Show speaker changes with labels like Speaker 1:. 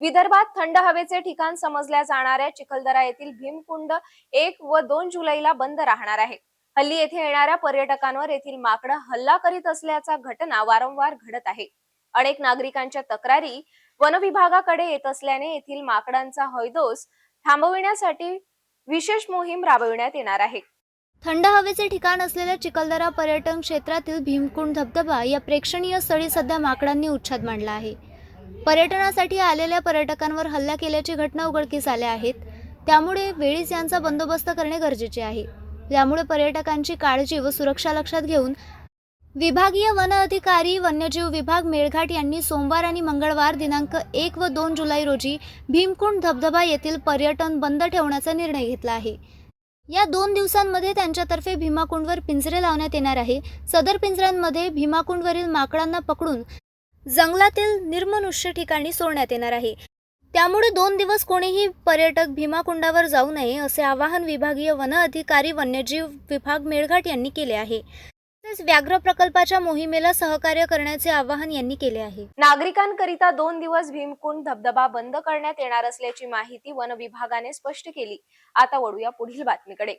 Speaker 1: विदर्भात थंड हवेचे ठिकाण समजल्या जाणाऱ्या चिखलदरा येथील भीमकुंड एक व दोन जुलैला बंद राहणार आहे. हल्ली येथे येणाऱ्या पर्यटकांवर येथील माकडं हल्ला करीत असल्याचा घटना वारंवार घडत आहे. अनेक नागरिकांच्या तक्रारी वनविभागाकडे येत असल्याने येथील माकडांचा हैदोस थांबविण्यासाठी विशेष मोहीम राबविण्यात येणार आहे.
Speaker 2: थंड हवेचे ठिकाण असलेल्या चिखलदरा पर्यटन क्षेत्रातील भीमकुंड धबधबा या प्रेक्षणीय स्थळी सध्या माकडांनी उच्छाद मांडला आहे. पर्यटनासाठी आलेल्या पर्यटकांवर हल्ला केल्याची घटना उघडकीस आल्या आहेत. त्यामुळे वेळीच यांचा बंदोबस्त करणे गरजेचे आहे. त्यामुळे पर्यटकांची काळजी व सुरक्षा लक्षात घेऊन विभागीय वन अधिकारी वन्यजीव विभाग मेळघाट यांनी सोमवार आणि मंगळवार दिनांक एक व दोन जुलै रोजी भीमकुंड धबधबा येथील पर्यटन बंद ठेवण्याचा निर्णय घेतला आहे. या दोन दिवसांमध्ये त्यांच्यातर्फे भीमाकुंडवर पिंजरे लावण्यात येणार आहे. सदर पिंजऱ्यांमध्ये भीमाकुंडवरील माकडांना पकडून जंगलातील निर्मनुष्य ठिकाणी सोडण्यात येणार आहे. त्यामुळे दोन दिवस कोणीही पर्यटक भीमाकुंडावर जाऊ नये असे आवाहन विभागीय वन अधिकारी वन्यजीव विभाग मेळघाट यांनी केले आहे. तसेच व्याघ्र प्रकल्पाच्या मोहिमेला सहकार्य करण्याचे आवाहन यांनी केले आहे.
Speaker 1: नागरिकांकरिता दोन दिवस भीमकुंड धबधबा बंद करण्यात येणार असल्याची माहिती वन विभागाने स्पष्ट केली. आता वळूया पुढील बातमीकडे.